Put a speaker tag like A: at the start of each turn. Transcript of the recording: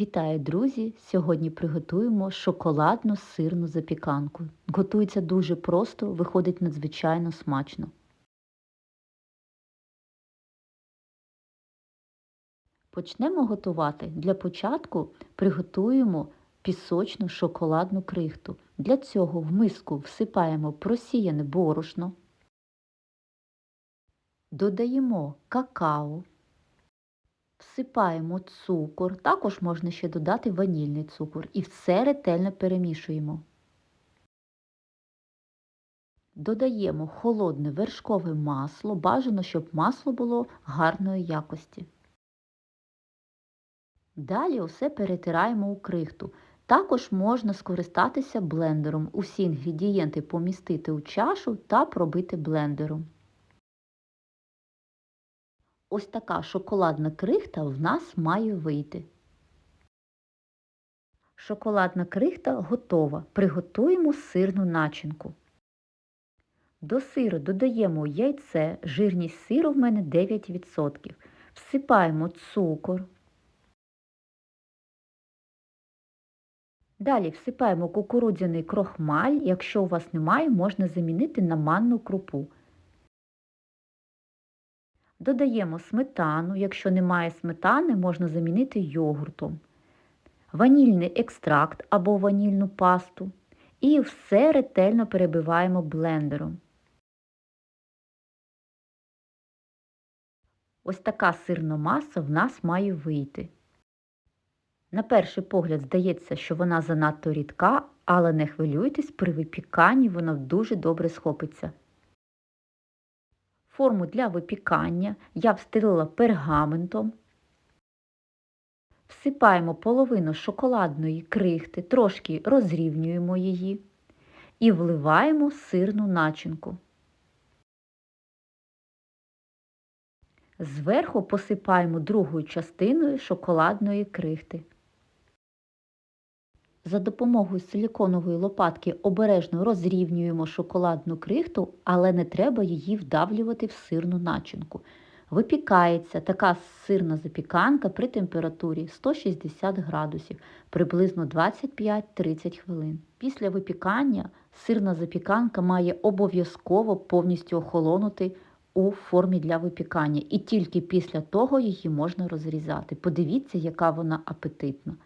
A: Вітаю, друзі! Сьогодні приготуємо шоколадну сирну запіканку. Готується дуже просто, виходить надзвичайно смачно. Почнемо готувати. Для початку приготуємо пісочну шоколадну крихту. Для цього в миску всипаємо просіяне борошно, додаємо какао. Всипаємо цукор, також можна ще додати ванільний цукор і все ретельно перемішуємо. Додаємо холодне вершкове масло, бажано, щоб масло було гарної якості. Далі усе перетираємо у крихту. Також можна скористатися блендером. Усі інгредієнти помістити у чашу та пробити блендером. Ось така шоколадна крихта в нас має вийти. Шоколадна крихта готова. Приготуємо сирну начинку. До сиру додаємо яйце, жирність сиру в мене 9%. Всипаємо цукор. Далі всипаємо кукурудзяний крохмаль. Якщо у вас немає, можна замінити на манну крупу. Додаємо сметану, якщо немає сметани, можна замінити йогуртом, ванільний екстракт або ванільну пасту. І все ретельно перебиваємо блендером. Ось така сирна маса в нас має вийти. На перший погляд здається, що вона занадто рідка, але не хвилюйтесь, при випіканні вона дуже добре схопиться. Форму для випікання я встелила пергаментом. Всипаємо половину шоколадної крихти, трошки розрівнюємо її і вливаємо сирну начинку. Зверху посипаємо другою частиною шоколадної крихти. За допомогою силіконової лопатки обережно розрівнюємо шоколадну крихту, але не треба її вдавлювати в сирну начинку. Випікається така сирна запіканка при температурі 160 градусів приблизно 25-30 хвилин. Після випікання сирна запіканка має обов'язково повністю охолонути у формі для випікання, і тільки після того її можна розрізати. Подивіться, яка вона апетитна.